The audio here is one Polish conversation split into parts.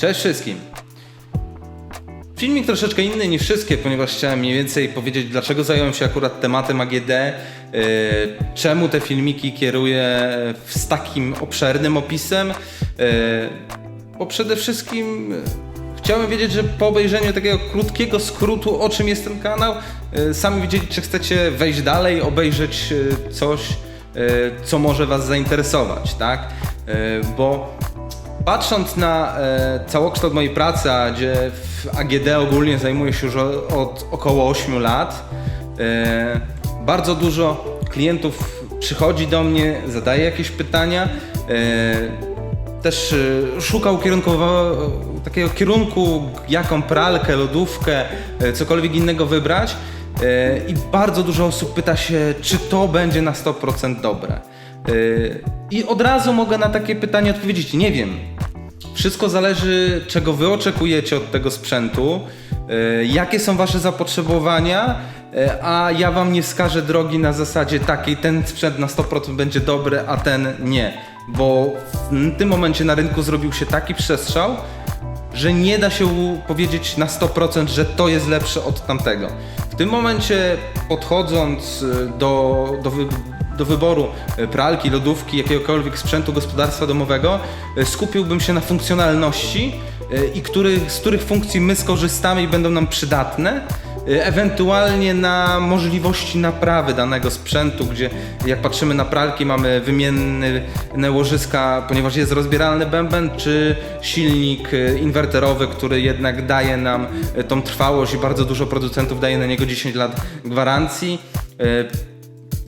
Cześć wszystkim. Filmik troszeczkę inny niż wszystkie, ponieważ chciałem mniej więcej powiedzieć, dlaczego zająłem się akurat tematem AGD, yy, czemu te filmiki kieruję z takim obszernym opisem, yy, bo przede wszystkim yy, chciałem wiedzieć, że po obejrzeniu takiego krótkiego skrótu, o czym jest ten kanał, sami wiedzieli, czy chcecie wejść dalej, obejrzeć coś, co może Was zainteresować, tak? Bo Patrząc na e, całokształt mojej pracy, gdzie w AGD ogólnie zajmuję się już o- od około 8 lat, e, bardzo dużo klientów przychodzi do mnie, zadaje jakieś pytania, e, też e, szuka ukierunkowa- takiego kierunku, jaką pralkę, lodówkę, e, cokolwiek innego wybrać. E, I bardzo dużo osób pyta się, czy to będzie na 100% dobre. Yy, I od razu mogę na takie pytanie odpowiedzieć: Nie wiem. Wszystko zależy, czego wy oczekujecie od tego sprzętu, yy, jakie są wasze zapotrzebowania, yy, a ja wam nie wskażę drogi na zasadzie takiej, ten sprzęt na 100% będzie dobry, a ten nie. Bo w tym momencie na rynku zrobił się taki przestrzał, że nie da się powiedzieć na 100%, że to jest lepsze od tamtego. W tym momencie podchodząc do, do, do wyboru y, pralki, lodówki, jakiegokolwiek sprzętu gospodarstwa domowego, y, skupiłbym się na funkcjonalności y, i których, z których funkcji my skorzystamy i będą nam przydatne. Ewentualnie na możliwości naprawy danego sprzętu, gdzie jak patrzymy na pralki, mamy wymienne łożyska, ponieważ jest rozbieralny bęben, czy silnik inwerterowy, który jednak daje nam tą trwałość i bardzo dużo producentów daje na niego 10 lat gwarancji.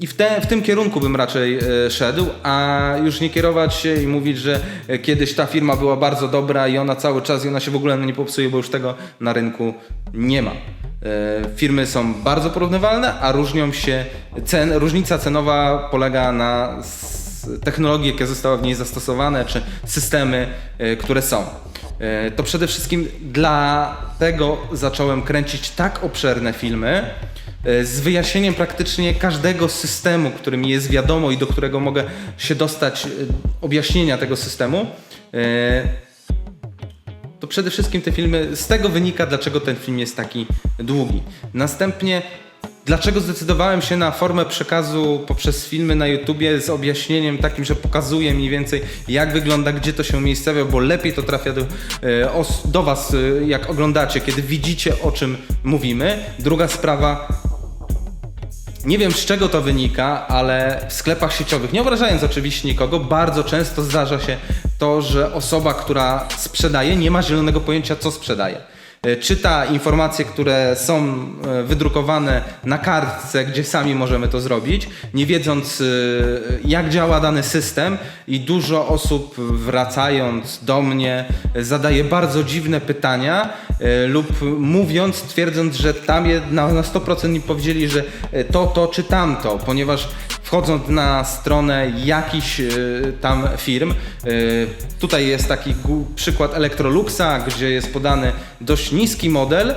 I w, te, w tym kierunku bym raczej e, szedł, a już nie kierować się i mówić, że e, kiedyś ta firma była bardzo dobra i ona cały czas i ona się w ogóle nie popsuje, bo już tego na rynku nie ma. E, firmy są bardzo porównywalne, a różnią się cen, różnica cenowa polega na technologii, jakie zostały w niej zastosowane, czy systemy, które są. To przede wszystkim dlatego zacząłem kręcić tak obszerne filmy, z wyjaśnieniem praktycznie każdego systemu, który mi jest wiadomo i do którego mogę się dostać, e, objaśnienia tego systemu. E, To przede wszystkim te filmy, z tego wynika, dlaczego ten film jest taki długi. Następnie, dlaczego zdecydowałem się na formę przekazu poprzez filmy na YouTubie z objaśnieniem takim, że pokazuję mniej więcej, jak wygląda, gdzie to się umiejscawia, bo lepiej to trafia do, e, do Was, e, jak oglądacie, kiedy widzicie, o czym mówimy. Druga sprawa, nie wiem z czego to wynika, ale w sklepach sieciowych, nie obrażając oczywiście nikogo, bardzo często zdarza się to, że osoba, która sprzedaje, nie ma zielonego pojęcia, co sprzedaje. E, Czyta informacje, które są e, wydrukowane na kartce, gdzie sami możemy to zrobić, nie wiedząc e, jak działa dany system i dużo osób wracając do mnie zadaje bardzo dziwne pytania lub mówiąc, twierdząc, że tam na, na 100% mi powiedzieli, że e, to, to czy tamto, ponieważ wchodząc na stronę jakichś e, tam firm, e, tutaj jest taki przykład Electroluxa, gdzie jest podany dość niski model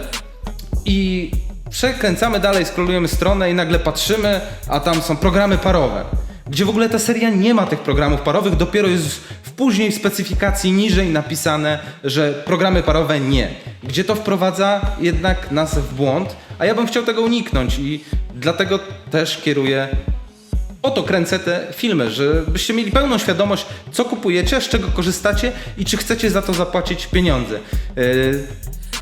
i przekręcamy dalej, scrollujemy stronę i nagle patrzymy, a tam są programy parowe. Gdzie w ogóle ta seria nie ma tych programów parowych, dopiero jest później w specyfikacji niżej napisane, że programy parowe nie. Gdzie to wprowadza jednak nas w błąd, a ja bym chciał tego uniknąć i dlatego też kieruję po to kręcę te filmy, żebyście mieli pełną świadomość, co kupujecie, z czego korzystacie i czy chcecie za to zapłacić pieniądze.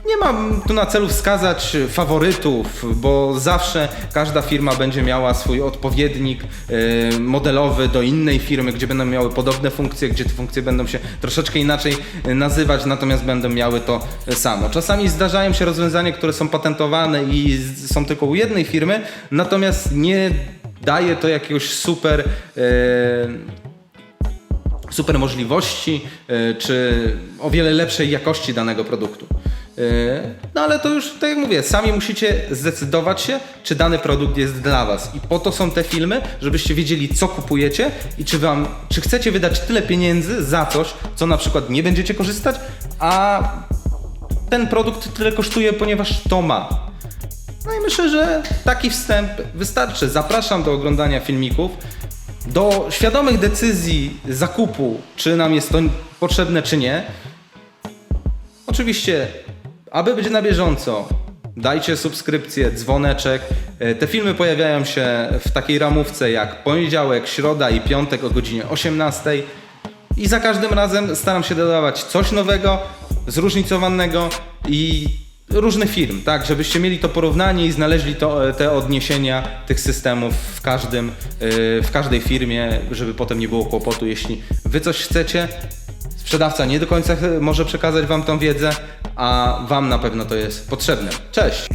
Nie mam tu na celu wskazać faworytów, bo zawsze każda firma będzie miała swój odpowiednik yy, modelowy do innej firmy, gdzie będą miały podobne funkcje, gdzie te funkcje będą się troszeczkę inaczej yy, nazywać, natomiast będą miały to samo. Czasami zdarzają się rozwiązania, które są patentowane i są tylko u jednej firmy, natomiast nie daje to jakiegoś super. e, super możliwości, e, czy o wiele lepszej jakości danego produktu. E, No ale to już, tak jak mówię, sami musicie zdecydować się, czy dany produkt jest dla Was. I po to są te filmy, żebyście wiedzieli, co kupujecie i czy Wam, czy chcecie wydać tyle pieniędzy za coś, co na przykład nie będziecie korzystać, a ten produkt tyle kosztuje, ponieważ to ma. No i myślę, że taki wstęp wystarczy. Zapraszam do oglądania filmików, do świadomych decyzji zakupu, czy nam jest to potrzebne, czy nie. Oczywiście, aby być na bieżąco, dajcie subskrypcję, dzwoneczek. E, Te filmy pojawiają się w takiej ramówce jak poniedziałek, środa i piątek o godzinie 18. I za każdym razem staram się dodawać coś nowego, zróżnicowanego i różnych firm, tak, żebyście mieli to porównanie i znaleźli to, e, te odniesienia tych systemów w każdym, e, w każdej firmie, żeby potem nie było kłopotu, jeśli wy coś chcecie, sprzedawca nie do końca może przekazać wam tą wiedzę, a wam na pewno to jest potrzebne. Cześć!